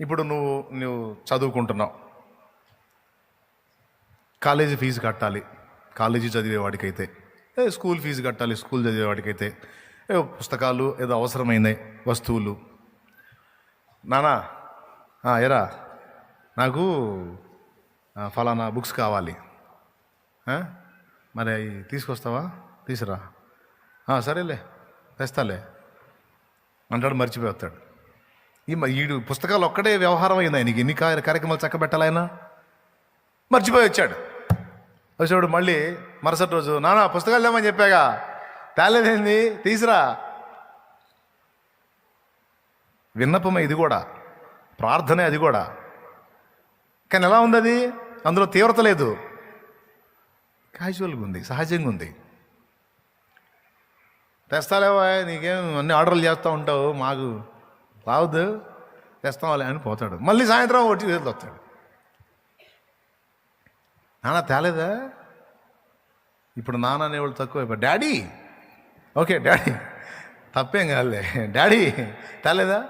ఇప్పుడు నువ్వు నువ్వు చదువుకుంటున్నావు. కాలేజీ ఫీజు కట్టాలి. కాలేజీ చదివేవాడికైతే ఏ స్కూల్ ఫీజు కట్టాలి స్కూల్ చదివేవాడికైతే ఏదో పుస్తకాలు ఏదో అవసరమైనవి వస్తువులు. నానా ఎరా నాకు ఫలానా బుక్స్ కావాలి. మరి అవి తీసుకొస్తావా? తీసురా. సరేలే తెస్తాలే. అంటాడు మర్చిపోతాడు ఈ ఈడు పుస్తకాలు ఒక్కడే వ్యవహారం అయింది ఆయనకి. ఎన్ని కార్య- కార్యక్రమాలు చక్కబెట్టాలి ఆయన? మర్చిపోయి వచ్చాడు. వచ్చాడు మళ్ళీ మరుసటి రోజు నానా పుస్తకాలు లేమని చెప్పాగా. తేలేదేంది తీసిరా. విన్నపమే ఇది కూడా. ప్రార్థనే అది కూడా. కానీ ఎలా ఉంది అది? అందులో తీవ్రత లేదు. క్యాజువల్గా ఉంది సహజంగా ఉంది. తెస్తాలేవా నీకేం అన్ని ఆర్డర్లు చేస్తూ ఉంటావు? మాకు రావద్దు తెస్తాంలే అని పోతాడు. మళ్ళీ సాయంత్రం వచ్చి వస్తాడు. నాన్న తేలేదా? ఇప్పుడు నాన్న అనేవాళ్ళు తక్కువ అయిపోయి డాడీ! Okay daddy. తప్పేం కాదులే. డాడీ తేలేదా?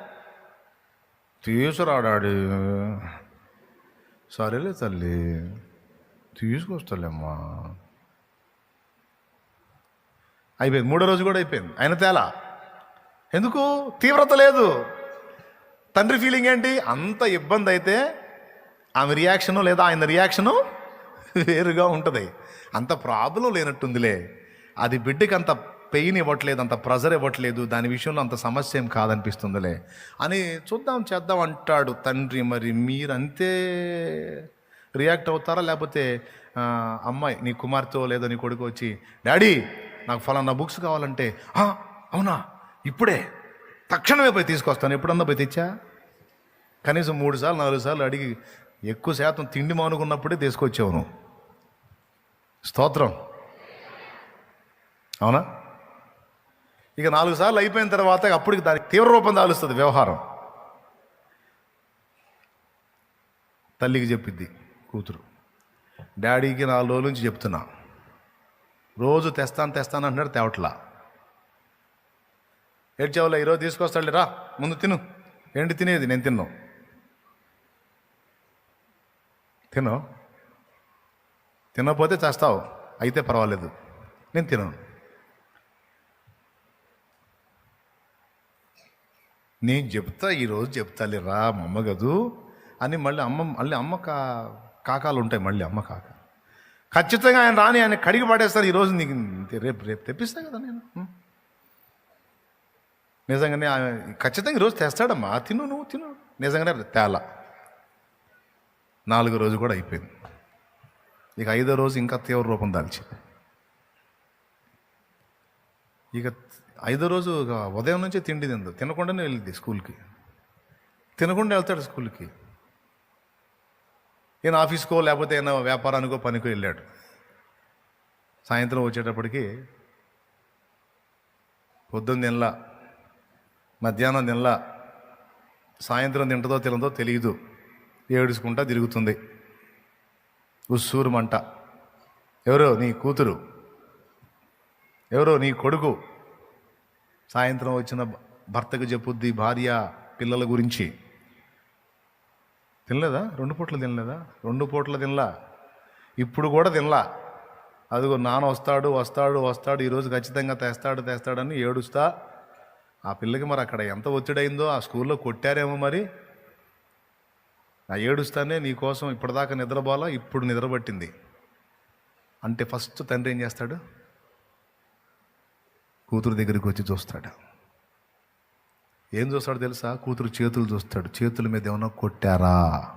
తీసుకురాడాడు సరేలే తల్లి. తీసుకొస్తాలేమ్మా. అయిపోయింది. మూడో రోజు కూడా అయిపోయింది. ఆయన తేలా? ఎందుకు? తీవ్రత లేదు. తండ్రి ఫీలింగ్ ఏంటి? అంత ఇబ్బంది అయితే ఆమె రియాక్షను లేదా ఆయన రియాక్షను వేరుగా ఉంటుంది. అంత ప్రాబ్లం లేనట్టుందిలే. అది బిడ్డకి అంత పెయిన్ ఇవ్వట్లేదు అంత ప్రెజర్ ఇవ్వట్లేదు దాని విషయంలో అంత సమస్య ఏం కాదనిపిస్తుందిలే. అని చూద్దాం చేద్దాం అంటాడు తండ్రి మరి. మీరు అంతే రియాక్ట్ అవుతారా? లేకపోతే అమ్మాయి నీ కుమార్తె లేదా నీ కొడుకు వచ్చి డాడీ నాకు ఫలానా బుక్స్ కావాలంటే "ఆ, అవునా? ఇప్పుడే. తక్షణమే పోయి తీసుకొస్తాను. ఎప్పుడన్నా పోయి తెచ్చా? కనీసం మూడు సార్లు నాలుగు సార్లు అడిగి ఎక్కువ శాతం తిండి మానుకున్నప్పుడే తీసుకొచ్చావు నువ్వు. స్తోత్రం. అవునా? ఇక నాలుగు సార్లు అయిపోయిన తర్వాత అప్పటికి దానికి తీవ్ర రూపం దాలుస్తుంది వ్యవహారం. తల్లికి చెప్పిద్ది కూతురు డాడీకి నాలుగు రోజుల నుంచి చెప్తున్నా. రోజు తెస్తాను తెస్తాను అంటున్నాడు తేవట్లా. ఏడ్చావులే ఈరోజు తీసుకొస్తాడు రా ముందు తిను. ఏంటి తినేది? నేను తిన్నాను తిను. తినకపోతే చేస్తావు. అయితే పర్వాలేదు. నేను తినను నేను చెప్తా ఈరోజు చెప్తాలే రా మా అమ్మ కదూ అని మళ్ళీ అమ్మ మళ్ళీ అమ్మ కా కాకాలు ఉంటాయి మళ్ళీ అమ్మ కాక. ఖచ్చితంగా ఆయన రాని ఆయన కడిగి పడేస్తాను ఈరోజు నీకు. రేపు రేపు తెప్పిస్తా కదా నేను. నిజంగానే ఖచ్చితంగా ఈరోజు తెస్తాడమ్మా. తిను నువ్వు తిను. నిజంగానే తేలా. నాలుగో రోజు కూడా అయిపోయింది. ఇక ఐదో రోజు ఇంకా తీవ్ర రూపం దాల్చింది ఇక ఐదో రోజు ఉదయం నుంచే తిండి తిందు. తినకుండానే వెళ్ళింది స్కూల్కి. తినకుండా వెళ్తాడు స్కూల్కి. ఈయన ఆఫీస్కో లేకపోతే ఏమైనా వ్యాపారానికో పనికో వెళ్ళాడు. సాయంత్రం వచ్చేటప్పటికి పొద్దున్న తినలా మధ్యాహ్నం తినలా సాయంత్రం తింటదో తినదో తెలియదు ఏడుచుకుంటా తిరుగుతుంది. ఉస్సూరుమంట. ఎవరో నీ కూతురు? ఎవరో నీ కొడుకు? సాయంత్రం వచ్చిన భర్తకు చెప్పుద్ది భార్య పిల్లల గురించి. తినలేదా? రెండు పూట్లు తినలేదా? రెండు పూట్ల తినలా? ఇప్పుడు కూడా తినలా? అదిగో నాన్న వస్తాడు వస్తాడు వస్తాడు ఈరోజు ఖచ్చితంగా తెస్తాడు తెస్తాడని ఏడుస్తా. ఆ పిల్లకి మరి అక్కడ ఎంత ఒత్తిడైందో ఆ స్కూల్లో కొట్టారేమో మరి. నా ఏడుస్తానే నీకోసం ఇప్పటిదాకా నిద్రపోలా ఇప్పుడు నిద్రపట్టింది. అంటే ఫస్ట్ తండ్రి ఏం చేస్తాడు? కూతురు దగ్గరికి వచ్చి చూస్తాడు. ఏం చూస్తాడు తెలుసా? కూతురు చేతులు చూస్తాడు. చేతుల మీద ఏమన్నా కొట్టారా?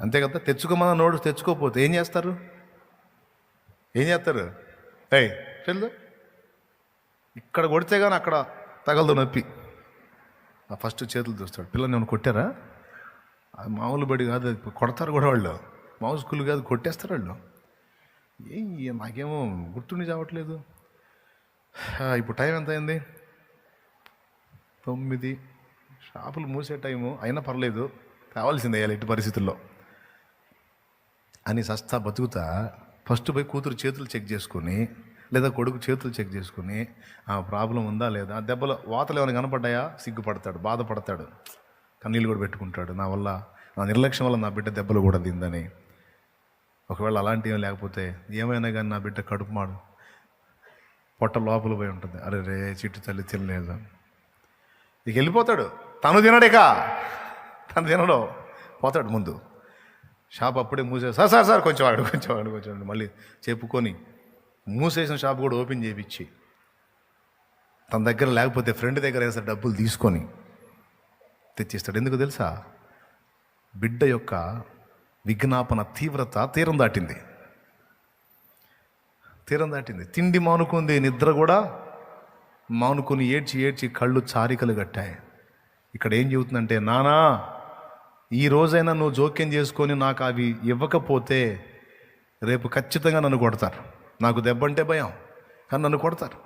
అంతే కదా తెచ్చుకోమన్న నోడు తెచ్చుకోకపోతే ఏం చేస్తారు? ఏం చేస్తారు? ఏయ్ చెల్లు. ఇక్కడ కొడితే కానీ అక్కడ తగలదు నొప్పి. ఫస్ట్ చేతులు చూస్తాడు పిల్లల్ని ఏమైనా కొట్టారా? అది మామూలు బడి కాదు కొడతారు కూడా వాళ్ళు. మామూలు స్కూల్ కాదు కొట్టేస్తారు వాళ్ళు. ఏ నాకేమో గుర్తుండి చావట్లేదు. ఇప్పుడు టైం ఎంత అయింది? తొమ్మిది. షాపులు మూసే టైము. అయినా పర్లేదు. కావాల్సిందే ఇవాళ ఎట్టి పరిస్థితుల్లో. అని సస్తా బతుకుతా. ఫస్ట్ పోయి కూతురు చేతులు చెక్ చేసుకొని లేదా కొడుకు చేతులు చెక్ చేసుకొని ఆ ప్రాబ్లం ఉందా లేదా? దెబ్బలు వాతలు ఏమైనా కనపడ్డాయా? సిగ్గుపడతాడు బాధపడతాడు. కన్నీళ్ళు కూడా పెట్టుకుంటాడు. నా వల్ల నా నిర్లక్ష్యం వల్ల నా బిడ్డ దెబ్బలు కూడా తిందని. ఒకవేళ అలాంటివి లేకపోతే ఏమైనా కానీ నా బిడ్డ కడుపు మాడు పొట్ట లోపల పోయి ఉంటుంది. అరే రే చిట్టు తల్లి తినలేదు? ఇక వెళ్ళిపోతాడు. తను తినడేక తను తినడు. పోతాడు ముందు. షాప్ అప్పుడే మూసే సార్ సార్ సార్ కొంచెం ఆడు కొంచెం ఆడు కొంచెం మళ్ళీ చెప్పుకొని మూసేసిన షాప్ కూడా ఓపెన్ చేయించి తన దగ్గర లేకపోతే ఫ్రెండ్ దగ్గర వేసే డబ్బులు తీసుకొని తెచ్చిస్తాడు. ఎందుకు తెలుసా? బిడ్డ యొక్క విజ్ఞాపన తీవ్రత తీరం దాటింది. తీరం దాటింది. తిండి మానుకుంది నిద్ర కూడా మానుకొని ఏడ్చి ఏడ్చి కళ్ళు చారికలు కట్టాయి. ఇక్కడ ఏం చెబుతుందంటే నానా ఈ రోజైనా నువ్వు జోక్యం చేసుకొని నాకు అవి ఇవ్వకపోతే రేపు ఖచ్చితంగా నన్ను కొడతారు. నాకు దెబ్బంటే భయం కానీ నన్ను కొడతారు.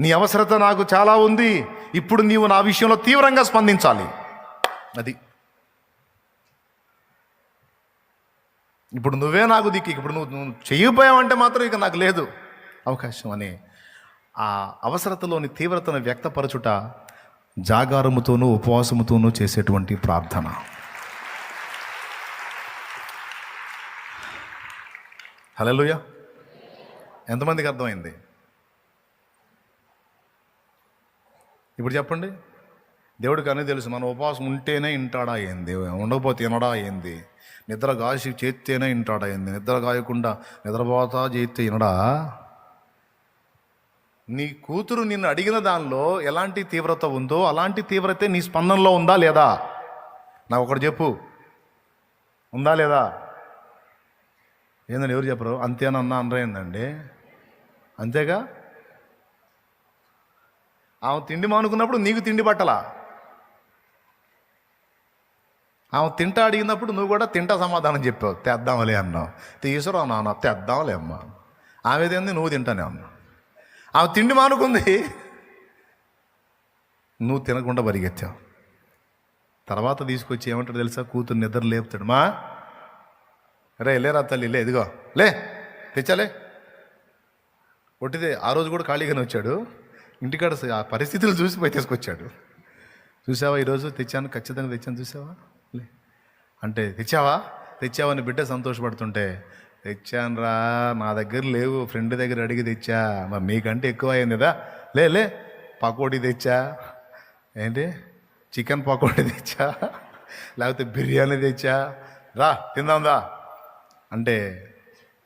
నీ అవసరత నాకు చాలా ఉంది ఇప్పుడు నీవు నా విషయంలో తీవ్రంగా స్పందించాలి. అది. ఇప్పుడు నువ్వే నాకు దిక్కు ఇప్పుడు నువ్వు నువ్వు చేయబోయావంటే మాత్రం ఇక నాకు లేదు. అవకాశం అని ఆ అవసరతలోని తీవ్రతను వ్యక్తపరచుట జాగారముతోనూ ఉపవాసముతోనూ చేసేటువంటి ప్రార్థన. హలోయ ఎంతమందికి అర్థమైంది? ఇప్పుడు చెప్పండి. దేవుడికి అన్నీ తెలుసు. మన ఉపవాసం ఉంటేనే ఇంటాడా ఏంది? ఉండకపోతే తినడా ఏంది? నిద్ర గాసి చేస్తేనే ఇంటాడా ఏంది? నిద్ర గాయకుండా నిద్రపోతా చేస్తే వినడా నీ కూతురు నిన్ను అడిగిన దానిలో ఎలాంటి తీవ్రత ఉందో అలాంటి తీవ్రత నీ స్పందనలో ఉందా లేదా? నాకు ఒకటి చెప్పు. ఉందా లేదా? ఏందని ఎవరు చెప్పరు? అంతేనన్నా అనరేందండి. అంతేగా? ఆమె తిండి మానుకున్నప్పుడు నీకు తిండి పట్టలా? ఆమె తింటా అడిగినప్పుడు నువ్వు కూడా తింటా సమాధానం చెప్పావు. తెద్దాంలే అన్నావు. తీసుకురావు నాన్న తెద్దాంలే అమ్మా. తింది నువ్వు తింటానే అన్నావు ఆమె తిండి మానుకుంది. నువ్వు తినకుండా పరిగెత్తావు. తర్వాత తీసుకొచ్చి ఏమంటాడు తెలుసా? కూతురు నిద్ర లేపుతాడు. మా రే లేరా తల్లి లే ఇదిగో. లే తెచ్చాలే ఒట్టిదే ఆ రోజు కూడా ఖాళీగానే వచ్చాడు. ఇంటికాడ ఆ పరిస్థితులు చూసి పోయి తీసుకొచ్చాడు. చూసావా ఈరోజు తెచ్చాను ఖచ్చితంగా తెచ్చాను చూసావా? లే. అంటే తెచ్చావా? తెచ్చావని బిడ్డ సంతోషపడుతుంటే తెచ్చానురా నా దగ్గర లేవు ఫ్రెండ్ దగ్గర అడిగి తెచ్చా. మరి మీకంటే ఎక్కువ అయింది కదా లే లే పకోడీ తెచ్చా. ఏంటి? చికెన్ పకోడీ తెచ్చా. లేకపోతే బిర్యానీ తెచ్చా. రా తిందాందా అంటే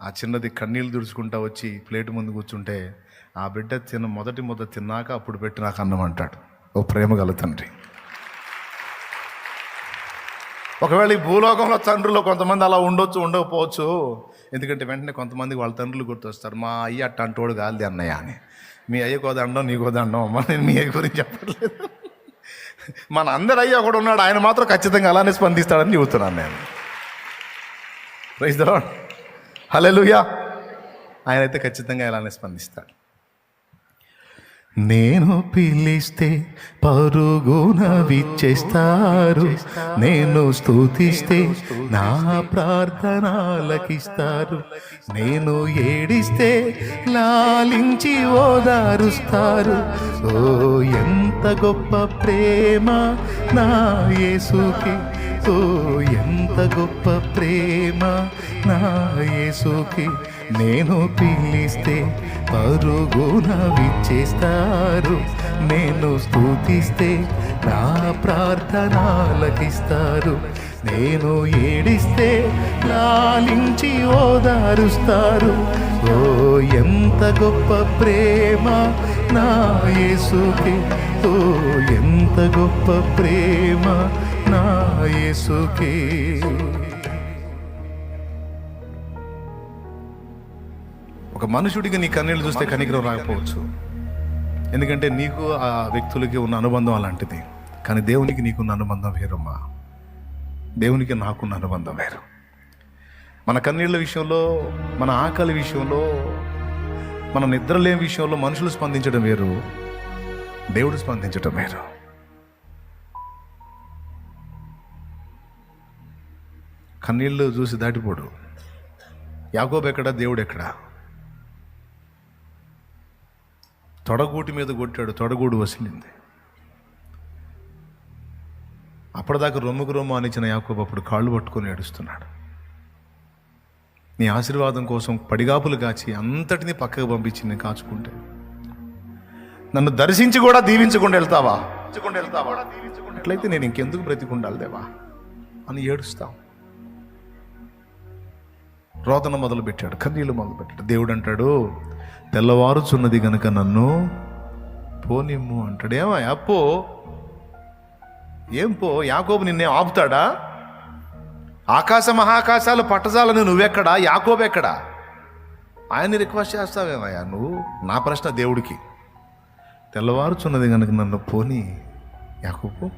ఆ చిన్నది కన్నీళ్ళు తుడుచుకుంటా వచ్చి ప్లేట్ ముందు కూర్చుంటే ఆ బిడ్డ తిన్న మొదటి ముద్ద తిన్నాక అప్పుడు పెట్టి నాకు అన్నం అంటాడు. ఓ ప్రేమ గల తండ్రి. ఒకవేళ ఈ భూలోకంలో తండ్రులు కొంతమంది అలా ఉండొచ్చు ఉండకపోవచ్చు ఎందుకంటే వెంటనే కొంతమందికి వాళ్ళ తండ్రులు గుర్తొస్తారు మా అయ్య అట్ట అంటోడు కాదు అన్నయ్య అని. మీ అయ్యకో దండం నీకో దండం అమ్మ నేను మీ అయ్య గురించి చెప్పట్లేదు. మన అందరు అయ్య ఒకడు ఉన్నాడు ఆయన మాత్రం ఖచ్చితంగా అలానే స్పందిస్తాడని చెబుతున్నాను నేను. రైస్ దరాడ్ హలెలుయా ఆయన అయితే ఖచ్చితంగా ఇలానే స్పందిస్తాడు. నేను పిలిస్తే పరుగున విచ్చేస్తారు. నేను స్థుతిస్తే నా ప్రార్థనలకిస్తారు. నేను ఏడిస్తే లాలించి ఓదారుస్తారు. ఓ ఎంత గొప్ప ప్రేమ నా యేసుకి. ఓ ఎంత గొప్ప ప్రేమ నా యేసుకి నేను పిలిస్తే పరుగున విచ్చేస్తారు. నేను స్థుతిస్తే నా ప్రార్థనలకిస్తారు. నేను ఏడిస్తే లాలించి ఓదారుస్తారు. ఓ ఎంత గొప్ప ప్రేమ నా యేసుకి. ఓ ఎంత గొప్ప ప్రేమ నా యేసుకి. ఒక మనుషుడికి నీ కన్నీళ్ళు చూస్తే కనికరం రాకపోవచ్చు. ఎందుకంటే నీకు ఆ వ్యక్తులకి ఉన్న అనుబంధం అలాంటిది. కానీ దేవునికి నీకున్న అనుబంధం వేరమ్మా. దేవునికి నాకున్న అనుబంధం వేరు. మన కన్నీళ్ళ విషయంలో మన ఆకలి విషయంలో మన నిద్రలేని విషయంలో మనుషులు స్పందించడం వేరు. దేవుడు స్పందించడం వేరు. కన్నీళ్ళు చూసి దాటిపోడు. యాగోబ్ ఎక్కడ? దేవుడు ఎక్కడ? తొడగూటి మీద కొట్టాడు తొడగూడు వసిలింది అప్పటిదాకా రొమ్ముకు రొమ్ము అనిచిన యాకోబు అప్పుడు కాళ్ళు పట్టుకొని ఏడుస్తున్నాడు. నీ ఆశీర్వాదం కోసం పడిగాపులు కాచి అంతటిని పక్కకు పంపించి నేను కాచుకుంటే. నన్ను దర్శించి కూడా దీవించకుండా వెళ్తావా? వెళ్తావా? అట్లయితే నేను ఇంకెందుకు బ్రతికుండాలి దేవా? అని ఏడుస్తాం. రోదన మొదలు పెట్టాడు కన్నీళ్ళు మొదలుపెట్టాడు. దేవుడు అంటాడు తెల్లవారుచున్నది గనుక నన్ను పోనిమ్ము అంటాడు. ఏమయ్యా పో ఏం పో? యాకోబు నిన్నే ఆపుతాడా? ఆకాశ మహాకాశాలు పట్టజాలని నువ్వెక్కడా? యాకోబు ఎక్కడా? ఆయన్ని రిక్వెస్ట్ చేస్తావేమయ్యా నువ్వు? నా ప్రశ్న దేవుడికి. తెల్లవారుచున్నది కనుక నన్ను పోని యాకోబు?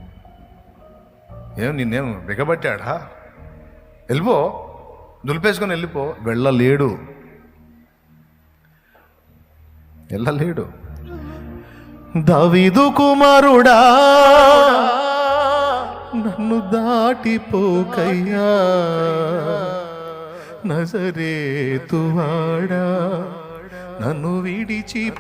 ఏం నిన్నేం బిగబట్టాడా? వెళ్ళిపో. దులిపేసుకొని వెళ్ళిపో. వెళ్ళలేడు. వెళ్ళలేడు. దవిదు కుమారుడా నన్ను దాటిపోకయ్యా. నజరేతువాడా నన్ను విడిచిపోకయ్యా.